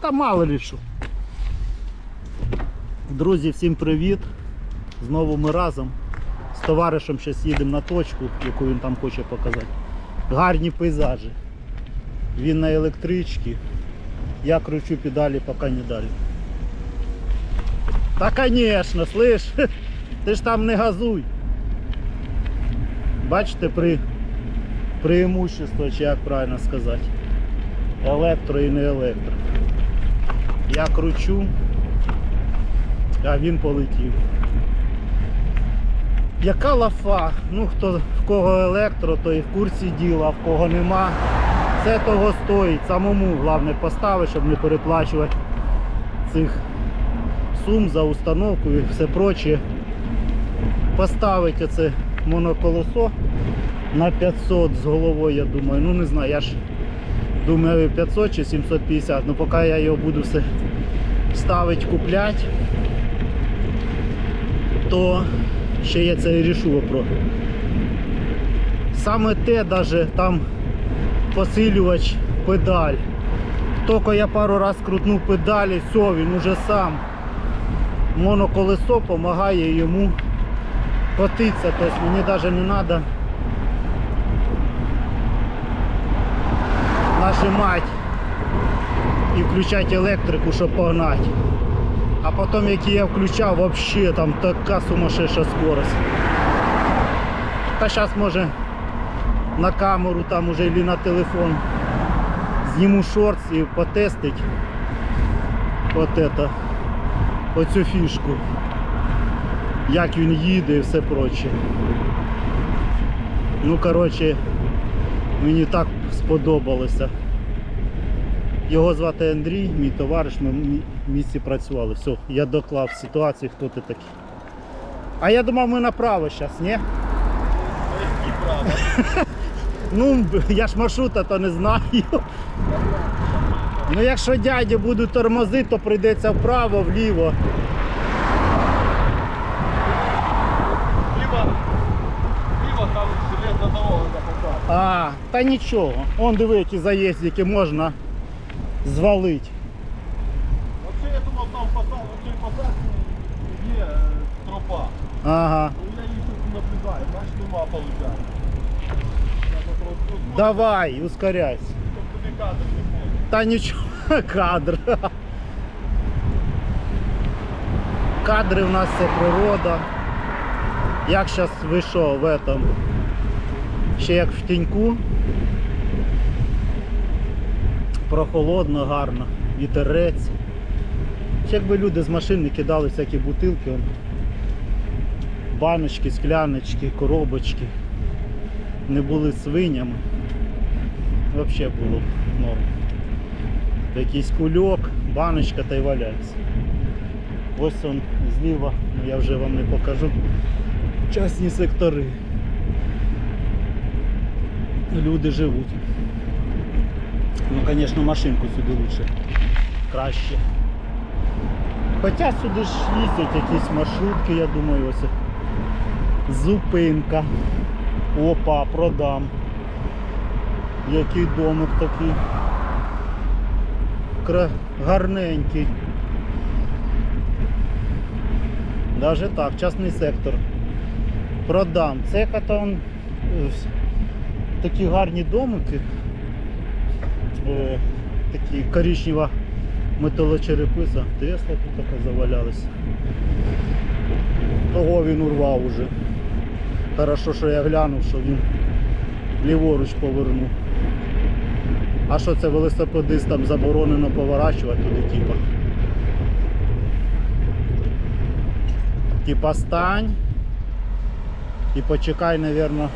Та мало ли що. Друзі, всім привіт! Знову ми разом. З товаришем зараз їдемо на точку, яку він там хоче показати. Гарні пейзажі. Він на електричці. Я кручу педалі, поки не далі. Та звісно, слышь, ти ж там не газуй. Бачите, при преимущество, чи як правильно сказати. Електро і не електро. Я кручу, а він полетів. Яка лафа? Ну хто в кого електро, той в курсі діла, в кого нема. Це того стоїть. Самому головне поставити, щоб не переплачувати цих сум за установку і все проче. Поставити оце моноколесо на 500 з головою, я думаю. Ну не знаю, я ж думаю 500 чи 750, ну поки я його буду все ставити, купляти, то ще я це рішу вопрос. Саме те, даже там посилювач педаль. Тільки я пару раз крутнув педалі, все, він уже сам. Моноколесо допомагає йому котитися, тобто мені навіть не треба нажимати і включати електрику, щоб погнати. А потім, як я включав, взагалі там така сумасшедша скорость. Та зараз може на камеру там уже или на телефон зніму шорт і потестить от это, оцю фішку. Як він їде і все проче. Ну коротше, мені так сподобалося. Його звати Андрій, мій товариш, ми в місті працювали. Все, я доклав ситуацію, хто ти такий. А я думав, ми направо зараз, ні? Ну, я ж маршрута то не знаю. Ну якщо дяді будуть тормозити, то прийдеться вправо, вліво. Либо, либо там железна дорога за. А, та нічого. Он диви, які заїздики можна звалити. Вообще я думав там посад, в цій посадці є е, тропа. Ага. Ну я їх тут наблюдаю, бач, нема получає. Я попробую. Ну, Давай, ускоряйся. щоб тобі кадр не буде. Та нічого, кадр. Кадри в нас це природа. Як зараз вийшов в этом, ще як в тіньку. Прохолодно, гарно, вітерець. Ще якби люди з машин не кидали всякі бутилки, баночки, скляночки, коробочки, не були свинями. Взагалі було б норм. Якийсь кульок, баночка та й валяється. Ось он зліва, я вже вам не покажу. Частні сектори. Люди живуть. Ну, звісно, машинку сюди лучше. Краще. Хоча сюди ж їздять якісь маршрутки, я думаю, ось. Зупинка. Опа, продам. Який домик такий. Кра... Гарненький. Даже так, частний сектор. Продам. Це катон е, такі гарні домики. Е, такі коричнева металочереписа. Тесла тут така завалялася. Того він урвав уже. Хорошо, що я глянув, що він ліворуч повернув. А що це велосипедистам заборонено поворачувати туди, типа? Типа стань і почекай, напевно.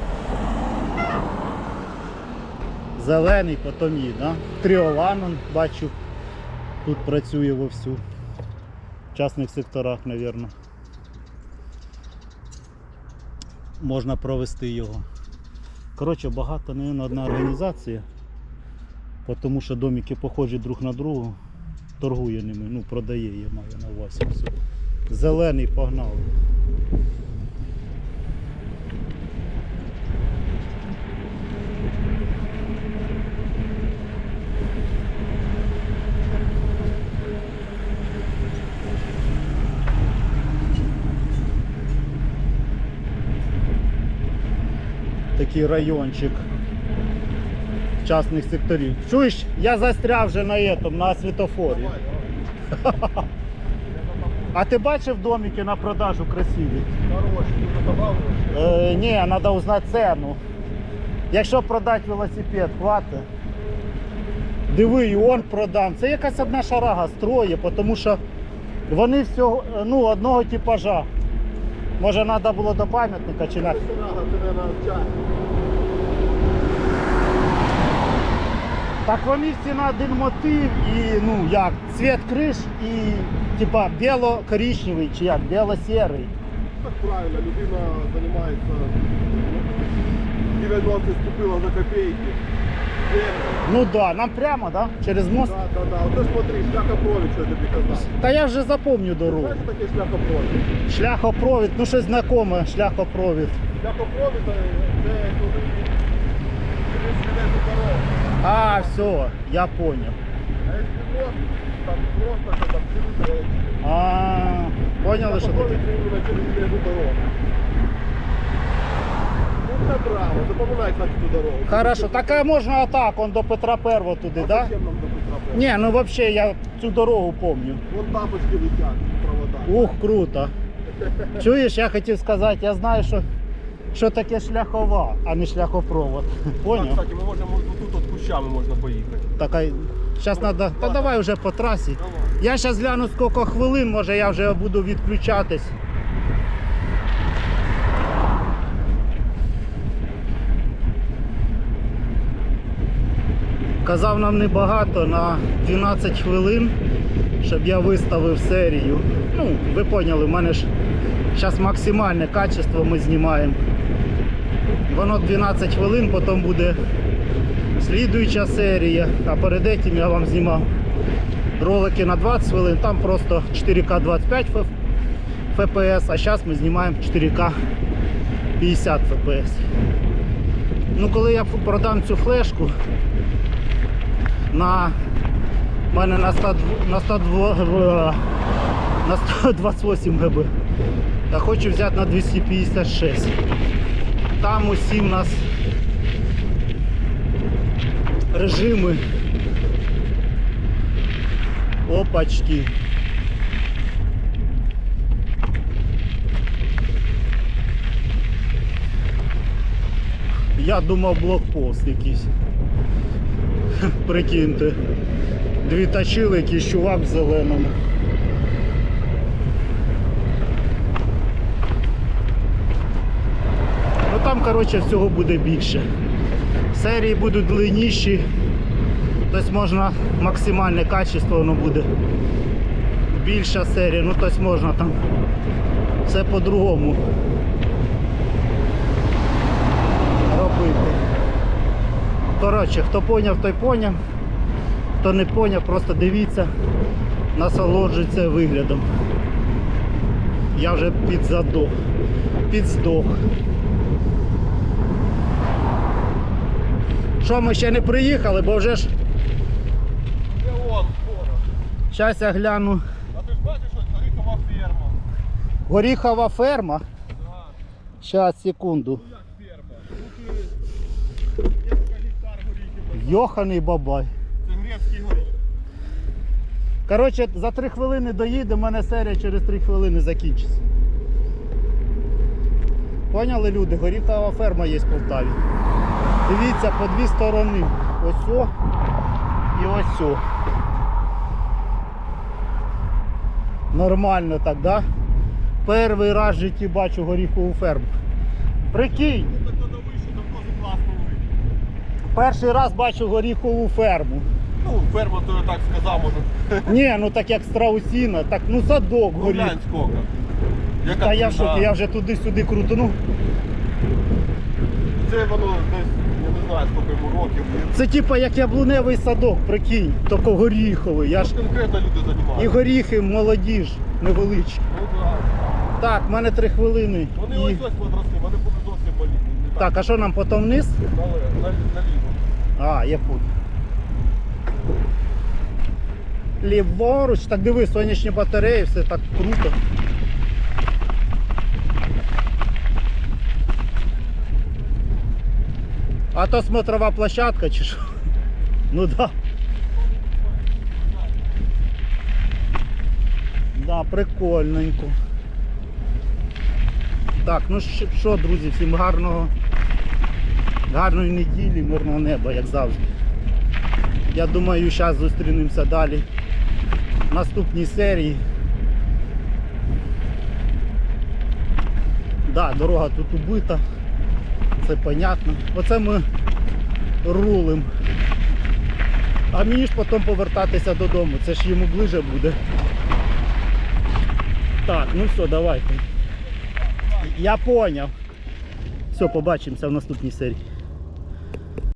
Зелений, потім їде, да? Тріолан, он, бачу, тут працює вовсю. В частних секторах, напевно. Можна провести його. Коротше, багато, мабуть, одна організація. Тому що домики похожі друг на другу, торгує ними, ну продає, я маю на увазі. Зелений погнав. Такий райончик частних секторів. Чуєш, я застряв вже на этом, на світофорі. А ти бачив домики на продажу красиві? Е, ні, треба узнати ціну. Якщо продати велосипед, хватить. Диви, і он продам. Це якась одна шарага строє, тому що вони всього, ну, одного типажа. Може треба було до пам'ятника чи на. Це рага, це не час. Так вони всі на один мотив і ну як, цвіт криш і типа біло-коричневий чи як, біло-сірий. Так правильно, людина займається 90 ступила за копейки. Ну да, нам прямо, да? Через мост. Так, так, так. Оце смотри, шляхопровід, що я тобі казав. Та я вже запомню дорогу. Знаєш, що таке шляхопровід? Шляхопровід, ну щось знакоме, шляхопровід. Шляхопровід це це коли через железну дорогу. А, все, я понял. А якщо мост, там просто що там речі. А, поняли, що таке? Ну, направо, запоминай так цю дорогу. Хорошо, так а можна отак, он до Петра Первого туди, да? зачем нам до Петра Первого? Ні, ну взагалі я цю дорогу помню. Вон тапочки летять, провода. Ух, круто. Чуєш, я хотів сказати, я знаю, що, що таке шляхова, а не шляхопровод. Так, Поняв? кстати, ми можемо тут от кущами можна поїхати. Така, зараз треба. Та давай вже по трасі. Я зараз гляну скільки хвилин, може я вже буду відключатись. Казав нам небагато на 12 хвилин, щоб я виставив серію. Ну, ви поняли, в мене ж зараз максимальне качество ми знімаємо. Воно 12 хвилин, потім буде слідуюча серія. А перед этим я вам знімав ролики на 20 хвилин, там просто 4К 25 ф- FPS, а зараз ми знімаємо 4К 50 FPS. Ну, коли я продам цю флешку на в мене на 100, на 102, е, на 128 ГБ. Я хочу взяти на 256. Там усі в нас режими. Опачки. Я думав блокпост якийсь. Прикиньте. Дві тачили, якийсь чувак в зеленому. Ну там, коротше, всього буде більше. Серії будуть длинніші. Тобто можна максимальне качество воно буде. Більша серія, ну тобто можна там все по-другому робити. Коротше, хто поняв, той поняв. Хто не поняв, просто дивіться, насолоджується виглядом. Я вже підзадох, підздох. Що, ми ще не приїхали, бо вже ж Де он, скоро. зараз я гляну. А ти ж бачиш, що горіхова ферма. Горіхова ферма. Так, Зараз, секунду. як ферма. Тут е. Йоханий бабай. Це грецький горіх. Коротше, за три хвилини доїде, в мене серія через три хвилини закінчиться. Поняли люди? Горіхова ферма є в Полтаві. Дивіться, по дві сторони. Ось о і ось о. Нормально так, да? Перший раз в житті бачу горіхову ферму. Прикинь, перший раз бачу горіхову ферму. Ну, ферма, то я так сказав, може. Ні, ну так як страусіна, так ну садок Ну, горіх. глянь сколько. Яка Та я в ціна. шокі, я вже туди-сюди крутанув. Це воно десь, знаю, скільки йому років. Це типа як яблуневий садок, прикинь, тільки горіховий. Я ж конкретно люди і горіхи молоді ж, невеличкі. Ну так. Так, в мене три хвилини. Вони І... ось ось подросли, вони будуть зовсім боліти. Не Так, а що нам потім вниз? Наліво. А, я понял. Ліворуч, так диви, сонячні батареї, все так круто. А то смотрова площадка чи що? Ну да. Да, прикольненько. Так, ну що- друзі, всім гарного, гарної неділі, мирного неба, як завжди. Я думаю, зараз зустрінемося далі в наступній серії. Да, дорога тут убита, це понятно. Оце ми рулим. А мені ж потім повертатися додому, це ж йому ближе буде. Так, ну все, давайте. Я поняв. Все, побачимося в наступній серії.